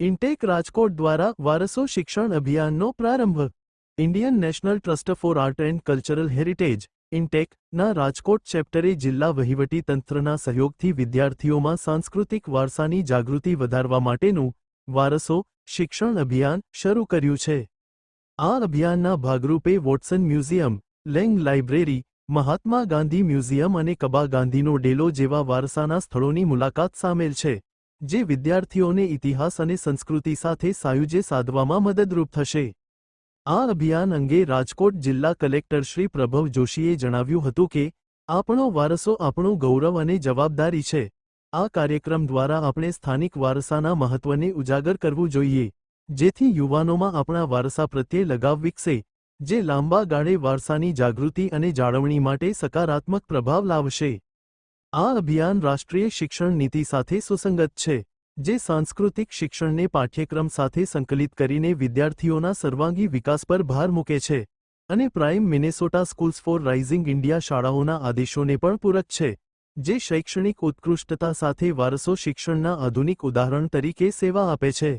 Intake Rajkot દ્વારા વારસો શિક્ષણ અભિયાનનો પ્રારંભ. Indian national trust for art and cultural heritage, ઇન્ટેકના Rajkot ચેપ્ટરે જિલ્લા વહીવટી તંત્રના સહયોગથી વિદ્યાર્થીઓમાં સાંસ્કૃતિક વારસાની જાગૃતિ વધારવા માટેનું વારસો શિક્ષણ અભિયાન શરૂ કર્યું છે. આ અભિયાનના ભાગરૂપે Watson museum, Lang library, Mahatma Gandhi museum અને કબા ગાંધીનો ડેલો જેવા વારસાના સ્થળોની મુલાકાત સામેલ છે. જે વિદ્યાર્થીઓને ઇતિહાસ અને સંસ્કૃતિ સાથે સાયુજ્ય સાધવામાં મદદરૂપ થશે. આ અભિયાન અંગે રાજકોટ જિલ્લા કલેક્ટર શ્રી પ્રભવ જોશીએ જણાવ્યું હતું કે, આપણો વારસો આપણું ગૌરવ અને જવાબદારી છે. આ કાર્યક્રમ દ્વારા આપણે સ્થાનિક વારસાના મહત્વને ઉજાગર કરવું જોઈએ. જેથી યુવાનોમાં આપણા વારસા પ્રત્યે લગાવ વિકસે, જે લાંબા ગાળે વારસાની જાગૃતિ અને જાળવણી માટે સકારાત્મક પ્રભાવ લાવશે. આ અભિયાન રાષ્ટ્રીય શિક્ષણ નીતિ સાથે સુસંગત છે, જે સાંસ્કૃતિક શિક્ષણને પાઠ્યક્રમ સાથે સંકલિત કરીને વિદ્યાર્થીઓના સર્વાંગી વિકાસ પર ભાર મૂકે છે અને prime minister schools for rising India શાળાઓના આદેશોને પણ પૂરક છે, જે શૈક્ષણિક ઉત્કૃષ્ટતા સાથે વારસો શિક્ષણના આધુનિક ઉદાહરણ તરીકે સેવા આપે છે.